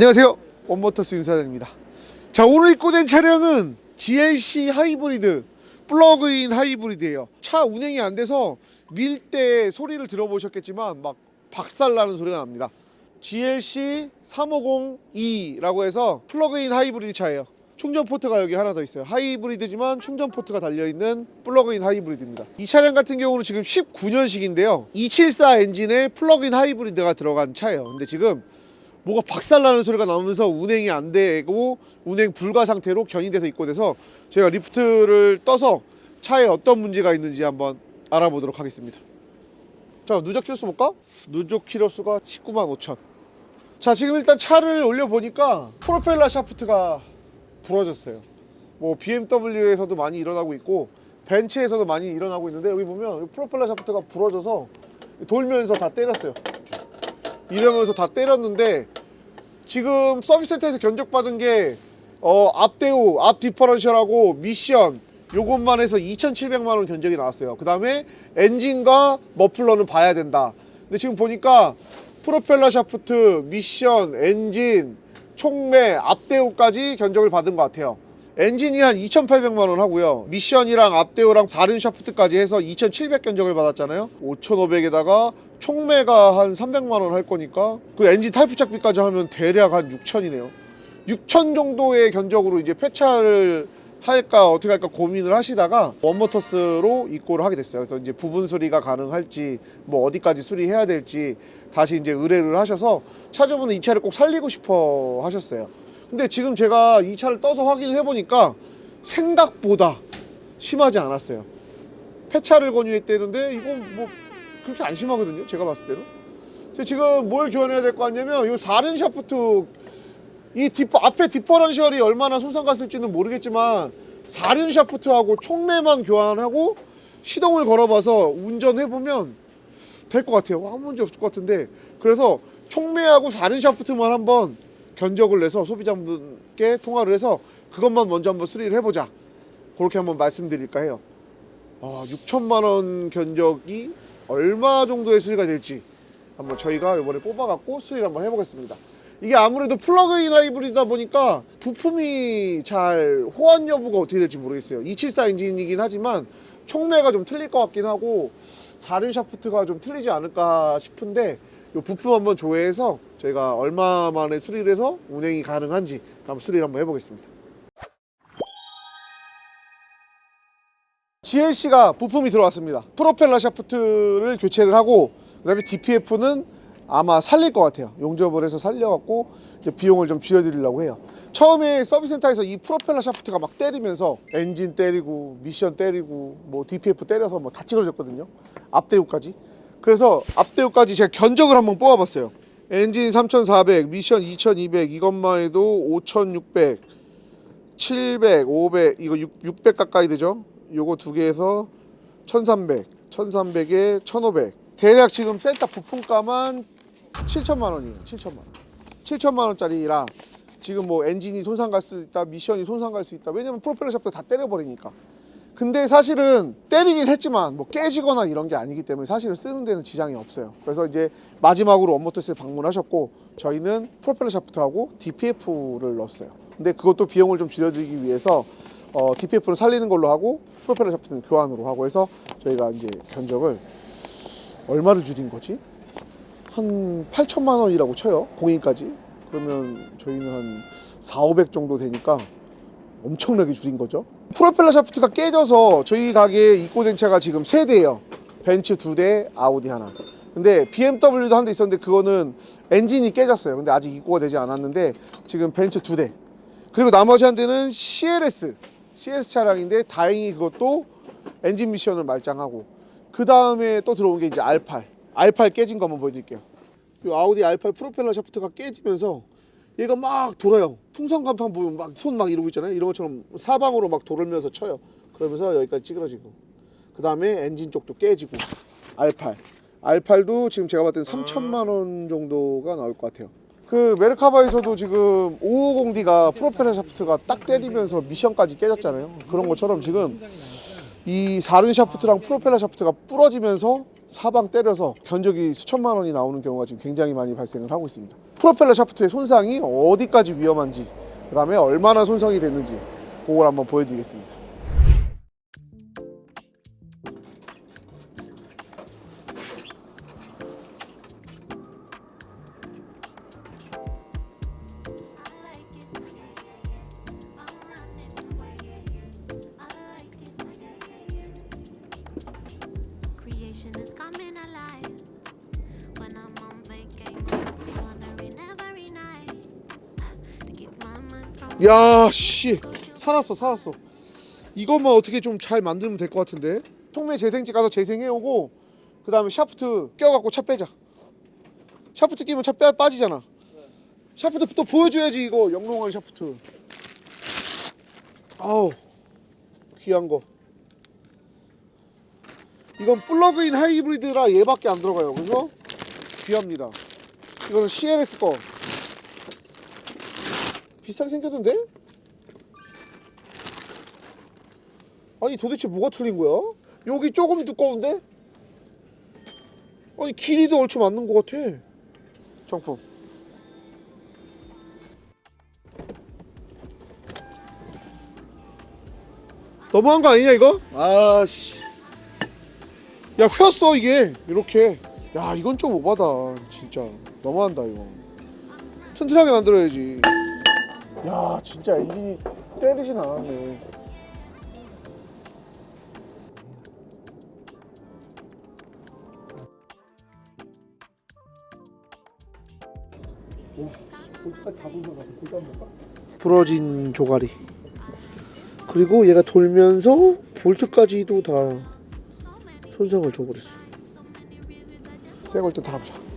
안녕하세요. 원모터스 윤사장입니다. 자 오늘 입고 된 차량은 GLC 하이브리드 플러그인 하이브리드예요. 차 운행이 안 돼서 밀 때 소리를 들어보셨겠지만 막 박살나는 소리가 납니다. GLC 350E라고 해서 플러그인 하이브리드 차예요. 충전 포트가 여기 하나 더 있어요. 하이브리드지만 충전 포트가 달려있는 플러그인 하이브리드입니다. 이 차량 같은 경우는 지금 19년식인데요. 274 엔진에 플러그인 하이브리드가 들어간 차예요. 근데 지금 뭐가 박살나는 소리가 나면서 운행이 안 되고 운행 불가 상태로 견인돼서 입고돼서 제가 리프트를 떠서 차에 어떤 문제가 있는지 한번 알아보도록 하겠습니다. 자 누적 키로수 볼까? 누적 키로수가 19만 5천. 자 지금 일단 차를 올려 보니까 프로펠러 샤프트가 부러졌어요. 뭐 BMW에서도 많이 일어나고 있고 벤츠에서도 많이 일어나고 있는데 여기 보면 프로펠러 샤프트가 부러져서 돌면서 다 때렸어요. 이러면서 다 때렸는데 지금 서비스 센터에서 견적받은 게 어, 앞대우, 앞 디퍼런셜하고 미션 요것만 해서 2,700만 원 견적이 나왔어요. 그 다음에 엔진과 머플러는 봐야 된다. 근데 지금 보니까 프로펠러 샤프트, 미션, 엔진, 총매, 앞대우까지 견적을 받은 것 같아요. 엔진이 한 2,800만 원 하고요. 미션이랑 앞대우랑 다른 샤프트까지 해서 2,700 견적을 받았잖아요. 5,500에다가 총매가 한 300만 원 할 거니까 그 엔진 탈부 착비까지 하면 대략 한 6,000이네요. 6천 정도의 견적으로 이제 폐차를 할까 어떻게 할까 고민을 하시다가 원모터스로 입고를 하게 됐어요. 그래서 이제 부분 수리가 가능할지 뭐 어디까지 수리해야 될지 다시 이제 의뢰를 하셔서 차주분은 이 차를 꼭 살리고 싶어 하셨어요. 근데 지금 제가 이 차를 떠서 확인을 해보니까 생각보다 심하지 않았어요. 폐차를 권유했대는데 이건 뭐 그렇게 안 심하거든요. 제가 봤을 때는. 지금 뭘 교환해야 될 거 같냐면 이 사륜 샤프트 이 디퍼, 앞에 디퍼런셜이 얼마나 손상 갔을지는 모르겠지만 사륜 샤프트하고 총매만 교환하고 시동을 걸어봐서 운전해보면 될 것 같아요. 아무 문제 없을 것 같은데 그래서 총매하고 사륜 샤프트만 한번 견적을 내서 소비자분께 통화를 해서 그것만 먼저 한번 수리를 해보자. 그렇게 한번 말씀드릴까 해요. 아, 6천만 원 견적이 얼마 정도의 수리가 될지 한번 저희가 이번에 뽑아갖고 수리를 한번 해보겠습니다. 이게 아무래도 플러그인 하이브리드다 보니까 부품이 잘 호환 여부가 어떻게 될지 모르겠어요. 274 엔진이긴 하지만 총매가 좀 틀릴 것 같긴 하고 사륜 샤프트가 좀 틀리지 않을까 싶은데 이 부품 한번 조회해서 저희가 얼마 만에 수리를 해서 운행이 가능한지 한번 수리를 한번 해보겠습니다. GLC가 부품이 들어왔습니다. 프로펠러 샤프트를 교체를 하고 그다음에 DPF는 아마 살릴 것 같아요. 용접을 해서 살려갖고 비용을 좀 줄여드리려고 해요. 처음에 서비스 센터에서 이 프로펠러 샤프트가 막 때리면서 엔진 때리고 미션 때리고 뭐 DPF 때려서 뭐 다 찌그러졌거든요. 앞대우까지. 그래서 앞대우까지 제가 견적을 한번 뽑아봤어요. 엔진 3,400, 미션 2,200, 이것만 해도 5,600, 700, 500, 이거 6, 600 가까이 되죠? 요거 두 개에서 1,300, 1,300에 1,500. 대략 지금 센터 부품가만 7천만 원이에요. 7천만 원. 7천만 원짜리라 지금 뭐 엔진이 손상 갈 수 있다, 미션이 손상 갈 수 있다. 왜냐면 프로펠러 샤프트 다 때려버리니까. 근데 사실은 때리긴 했지만 뭐 깨지거나 이런 게 아니기 때문에 사실은 쓰는 데는 지장이 없어요. 그래서 이제 마지막으로 원모터스에 방문하셨고 저희는 프로펠러 샤프트하고 DPF를 넣었어요. 근데 그것도 비용을 좀 줄여드리기 위해서 어, DPF를 살리는 걸로 하고 프로펠러 샤프트는 교환으로 하고 해서 저희가 이제 견적을 얼마를 줄인 거지? 한 8천만 원이라고 쳐요. 공인까지. 그러면 저희는 한 4, 500 정도 되니까 엄청나게 줄인 거죠. 프로펠러 샤프트가 깨져서 저희 가게에 입고된 차가 지금 세대예요 벤츠 두대 아우디 하나. 근데 BMW도 한 대 있었는데 그거는 엔진이 깨졌어요. 근데 아직 입고가 되지 않았는데 지금 벤츠 두 대. 그리고 나머지 한 대는 CLS. CS 차량인데 다행히 그것도 엔진 미션을 말짱하고 그 다음에 또 들어온 게 이제 R8. R8 깨진 거 한번 보여드릴게요. 이 아우디 R8 프로펠러 샤프트가 깨지면서 얘가 막 돌아요. 풍선 간판 보면 막 손 막 이러고 있잖아요. 이런 것처럼 사방으로 막 돌면서 쳐요. 그러면서 여기까지 찌그러지고. 그 다음에 엔진 쪽도 깨지고. R8. R8도 지금 제가 봤을 때 3천만 원 정도가 나올 것 같아요. 그 메르카바에서도 지금 550D가 프로펠러 샤프트가 딱 때리면서 미션까지 깨졌잖아요. 그런 것처럼 지금 이 사륜 샤프트랑 프로펠러 샤프트가 부러지면서 사방 때려서 견적이 수천만 원이 나오는 경우가 지금 굉장히 많이 발생을 하고 있습니다. 프로펠러 샤프트의 손상이 어디까지 위험한지, 그 다음에 얼마나 손상이 됐는지, 그걸 한번 보여드리겠습니다. Is coming alive. When I'm on vacation, from 야, 씨, 살았어, 살았어. 이것만 어떻게 좀 잘 만들면 될 것 같은데. 총매 재생지 가서 재생해오고, 그 다음에 샤프트 껴갖고 차 빼자. 샤프트 끼면 차 빼, 빠지잖아. 샤프트 또 보여줘야지 이거 영롱한 샤프트. 아우 귀한 거. 이건 플러그인 하이브리드라 얘밖에 안 들어가요. 그래서 귀합니다. 이거는 CLS 거. 비슷하게 생겼는데? 아니 도대체 뭐가 틀린 거야? 여기 조금 두꺼운데? 아니 길이도 얼추 맞는 것 같아. 정품. 너무한 거 아니냐 이거? 아씨. 야 휘었어 이게 이렇게. 야 이건 좀 오바다 진짜. 너무한다 이거. 튼튼하게 만들어야지. 야 진짜 엔진이 때리진 않았네. 부러진 조가리. 그리고 얘가 돌면서 볼트까지도 다 손상을 줘버렸어. 새걸 때 달아보자.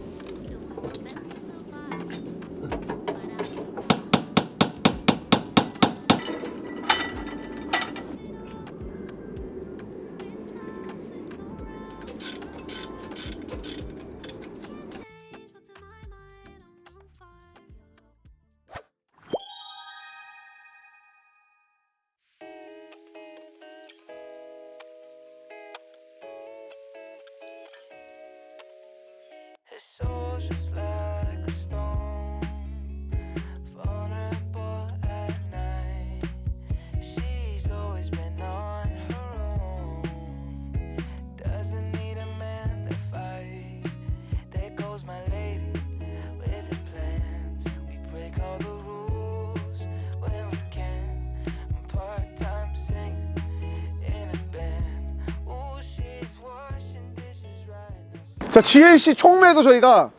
자 GLC 총매도 저희가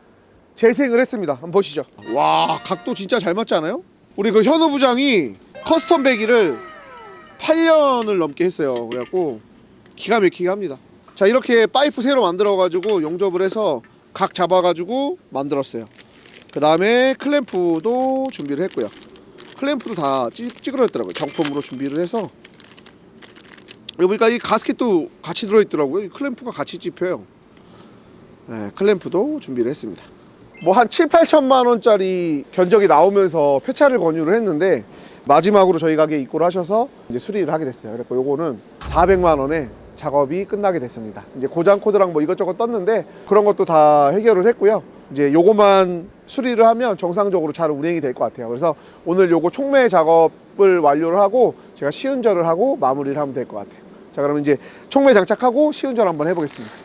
재생을 했습니다. 한번 보시죠. 와 각도 진짜 잘 맞지 않아요? 우리 그 현우 부장이 커스텀 배기를 8년을 넘게 했어요. 그래갖고 기가 막히게 합니다. 자 이렇게 파이프 새로 만들어 가지고 용접을 해서 각 잡아 가지고 만들었어요. 그 다음에 클램프도 준비를 했고요. 클램프도 다 찌, 찌그러졌더라고요. 정품으로 준비를 해서 여기 보니까 이 가스켓도 같이 들어있더라고요. 이 클램프가 같이 찝혀요. 네, 클램프도 준비를 했습니다. 뭐 한 7, 8천만 원짜리 견적이 나오면서 폐차를 권유를 했는데 마지막으로 저희 가게에 입고를 하셔서 이제 수리를 하게 됐어요. 그래서 요거는 400만 원에 작업이 끝나게 됐습니다. 이제 고장 코드랑 뭐 이것저것 떴는데 그런 것도 다 해결을 했고요. 이제 요거만 수리를 하면 정상적으로 잘 운행이 될 것 같아요. 그래서 오늘 요거 총매 작업을 완료를 하고 제가 시운전을 하고 마무리를 하면 될 것 같아요. 자, 그러면 이제 총매 장착하고 시운전 한번 해보겠습니다.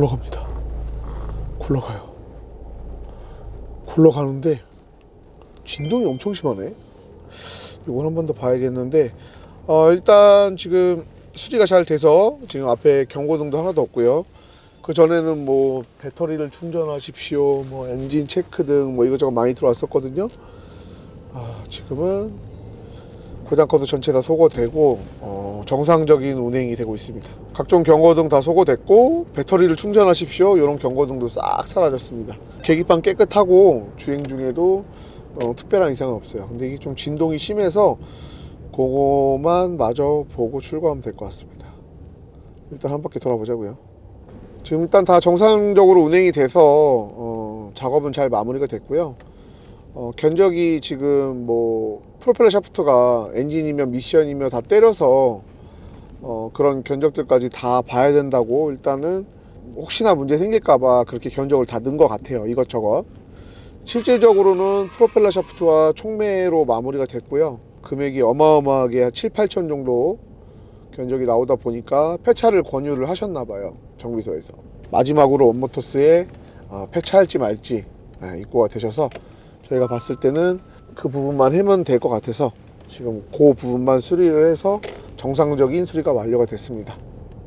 굴러갑니다. 굴러가요. 굴러가는데 진동이 엄청 심하네. 이걸 한 번 더 봐야겠는데 어, 일단 지금 수리가 잘 돼서 지금 앞에 경고등도 하나도 없고요. 그 전에는 뭐 배터리를 충전하십시오, 뭐 엔진 체크 등 뭐 이것저것 많이 들어왔었거든요. 아, 지금은 고장 코드 전체 다 소거되고 어, 정상적인 운행이 되고 있습니다. 각종 경고등 다 소거됐고 배터리를 충전하십시오 이런 경고등도 싹 사라졌습니다. 계기판 깨끗하고 주행 중에도 어, 특별한 이상은 없어요. 근데 이게 좀 진동이 심해서 그거만 마저 보고 출고하면 될 것 같습니다. 일단 한 바퀴 돌아보자고요. 지금 일단 다 정상적으로 운행이 돼서 어, 작업은 잘 마무리가 됐고요. 어, 견적이 지금 뭐 프로펠러 샤프트가 엔진이며 미션이며 다 때려서 어, 그런 견적들까지 다 봐야 된다고 일단은 혹시나 문제 생길까봐 그렇게 견적을 다 넣은 것 같아요 이것저것. 실질적으로는 프로펠러 샤프트와 총매로 마무리가 됐고요. 금액이 어마어마하게 한 7, 8천 정도 견적이 나오다 보니까 폐차를 권유를 하셨나 봐요 정비소에서. 마지막으로 원모터스에 어, 폐차할지 말지 네, 입고가 되셔서 저희가 봤을 때는 그 부분만 하면 될 것 같아서 지금 그 부분만 수리를 해서 정상적인 수리가 완료가 됐습니다.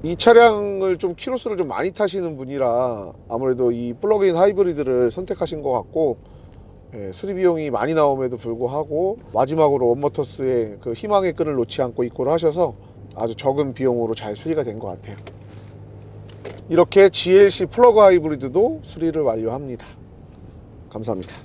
이 차량을 좀 키로수를 좀 많이 타시는 분이라 아무래도 이 플러그인 하이브리드를 선택하신 것 같고 예, 수리 비용이 많이 나옴에도 불구하고 마지막으로 원모터스의 그 희망의 끈을 놓지 않고 입고를 하셔서 아주 적은 비용으로 잘 수리가 된 것 같아요. 이렇게 GLC 플러그 하이브리드도 수리를 완료합니다. 감사합니다.